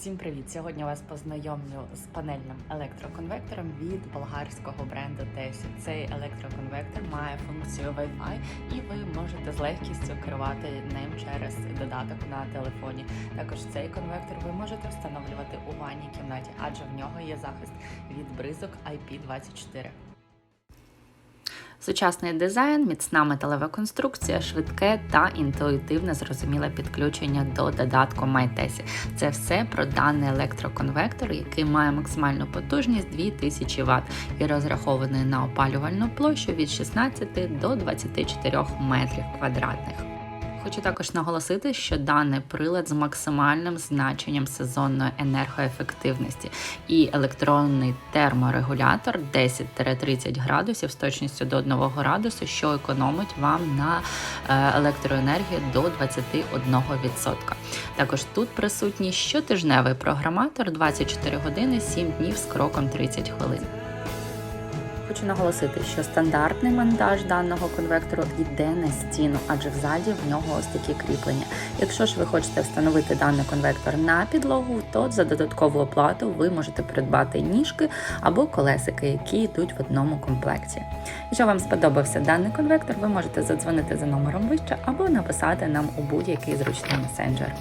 Всім привіт! Сьогодні вас познайомлю з панельним електроконвектором від болгарського бренду Tesi. Цей електроконвектор має функцію Wi-Fi і ви можете з легкістю керувати ним через додаток на телефоні. Також цей конвектор ви можете встановлювати у ванній кімнаті, адже в нього є захист від бризок IP24. Сучасний дизайн, міцна металева конструкція, швидке та інтуїтивне зрозуміле підключення до додатку MyTesi. Це все про даний електроконвектор, який має максимальну потужність 2000 Вт і розрахований на опалювальну площу від 16 до 24 метрів квадратних. Хочу також наголосити, що даний прилад з максимальним значенням сезонної енергоефективності і електронний терморегулятор 10-30 градусів з точністю до 1 градусу, що економить вам на е, електроенергію до 21%. Також тут присутній щотижневий програматор 24 години 7 днів з кроком 30 хвилин. Хочу наголосити, що стандартний монтаж даного конвектору йде на стіну, адже взаді в нього ось такі кріплення. Якщо ж ви хочете встановити даний конвектор на підлогу, то за додаткову оплату ви можете придбати ніжки або колесики, які йдуть в одному комплекті. Якщо вам сподобався даний конвектор, ви можете задзвонити за номером вище або написати нам у будь-який зручний месенджер.